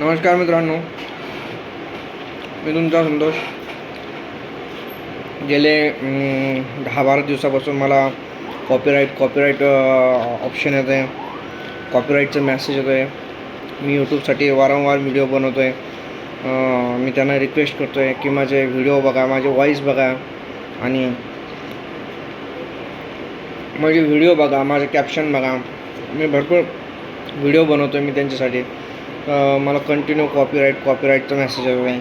नमस्कार मित्रांनो मी तुमचा संतोष. गेले दहा बारा दिवसापासून मला कॉपीराईट कॉपीराईट ऑप्शन येतं आहे. कॉपीराईटचं मॅसेज येतो आहे. मी यूट्यूबसाठी वारंवार व्हिडिओ बनवतो आहे मी त्यांना रिक्वेस्ट करतो आहे की माझे व्हिडिओ बघा माझे व्हॉईस बघा. आणि माझे व्हिडिओ बघा माझे कॅप्शन बघा. मी भरपूर व्हिडिओ बनवतो आहे मी त्यांच्यासाठी. मला कंटिन्यू कॉपीराईट कॉपीराईटचा मेसेज आलेला आहे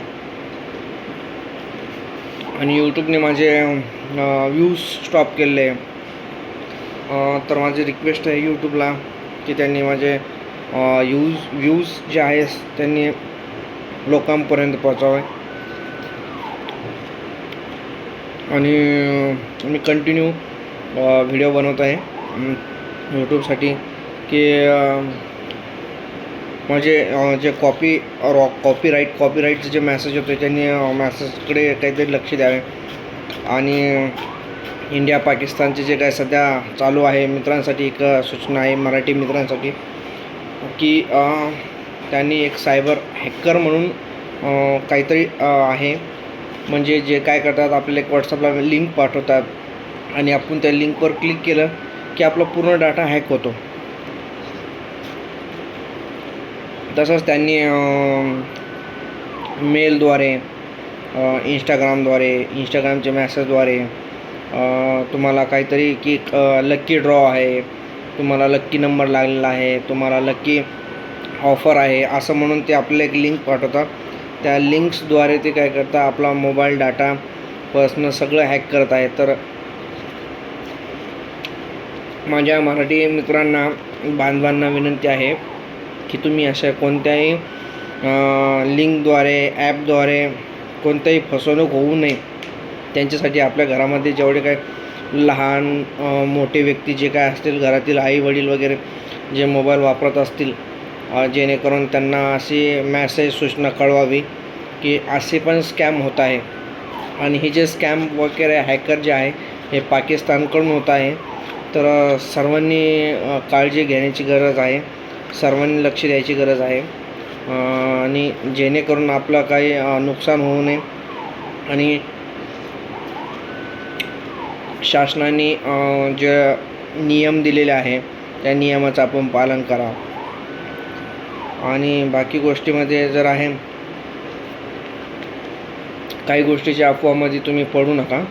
आणि यूट्यूबने माझे व्ह्यूज स्टॉप केलेले आहे तर माझी रिक्वेस्ट आहे यूट्यूबला की त्यांनी माझे यूज व्ह्यूज जे आहेत त्यांनी लोकांपर्यंत पोहोचावे. आणि मी कंटिन्यू व्हिडिओ बनवत आहे यूट्यूबसाठी की म्हणजे माझे जे कॉपी रॉ कॉपीराईट कॉपीराईटचे जे मॅसेज होते त्यांनी मॅसेजकडे काहीतरी लक्ष द्यावे. आणि इंडिया पाकिस्तानचे जे काय सध्या चालू आहे मित्रांसाठी एक सूचना आहे मराठी मित्रांसाठी की त्यांनी एक सायबर हॅकर म्हणून काहीतरी आहे. म्हणजे जे काय करतात आपल्याला एक व्हॉट्सअपला लिंक पाठवतात. आणि आपण त्या लिंकवर क्लिक केलं की आपला पूर्ण डाटा हॅक होतो. तसंच त्यांनी मेलद्वारे इंस्टाग्रामद्वारे इंस्टाग्रामच्या मॅसेजद्वारे तुम्हाला काहीतरी की लक्की ड्रॉ आहे तुम्हाला लक्की नंबर लागलेला आहे तुम्हाला लक्की ऑफर आहे असं म्हणून ते आपल्याला एक लिंक पाठवतात. त्या लिंक्सद्वारे ते काय करतात आपला मोबाईल डाटा पर्सनल सगळं हॅक करत आहे तर माझ्या मराठी मित्रांना बांधवांना विनंती आहे की तुम्ही अशा कोणत्याही लिंकद्वारे ॲपद्वारे कोणत्याही फसवणूक होऊ नये. त्यांच्यासाठी आपल्या घरामध्ये जेवढे काय लहान मोठे व्यक्ती जे काय असतील घरातील आई वडील वगैरे जे मोबाईल वापरत असतील जेणेकरून त्यांना अशी मॅसेज सूचना कळवावी की असे पण स्कॅम होत आहे. आणि हे जे स्कॅम वगैरे हॅकर जे आहे हे पाकिस्तानकडून होत आहे. तर सर्वांनी काळजी घेण्याची गरज आहे. सर्वांनी लक्ष द्यायची गरज आहे. आणि जेणेकरून आपलं काही नुकसान होऊ नये. आणि शासनाने जे नियम दिलेले आहे त्या नियमाचं आपण पालन करा. आणि बाकी गोष्टीमध्ये जर आहे काही गोष्टीच्या अफवामध्ये तुम्ही पडू नका.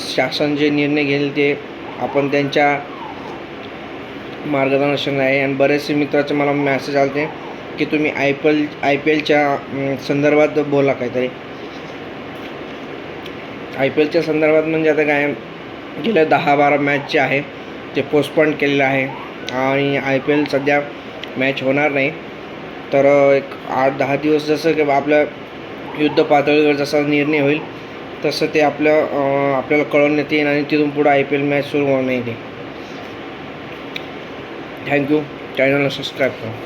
शासन जे निर्णय घेईल ते आपण त्यांच्या मार्गदर्शन आहे. आणि बरेचसे मित्राचे मला मॅसेज आले की तुम्ही I P L I P एलच्या संदर्भात बोला काहीतरी. आय पी एलच्या संदर्भात म्हणजे आता काय गेल्या दहा बारा मॅच जे आहे ते पोस्टपोन केलेलं आहे. आणि आय पी एल सध्या मॅच होणार नाही. तर एक आठ दहा दिवस जसं की आपल्या युद्ध पातळीवर जसा निर्णय होईल तसं ते आपलं आपल्याला कळवण्यात येईल आणि तिथून पुढं आय पी एल मॅच सुरू होणार नाही ते. থ্যাংক ইউ চ্যানেল সাবস্ক্রাইব করো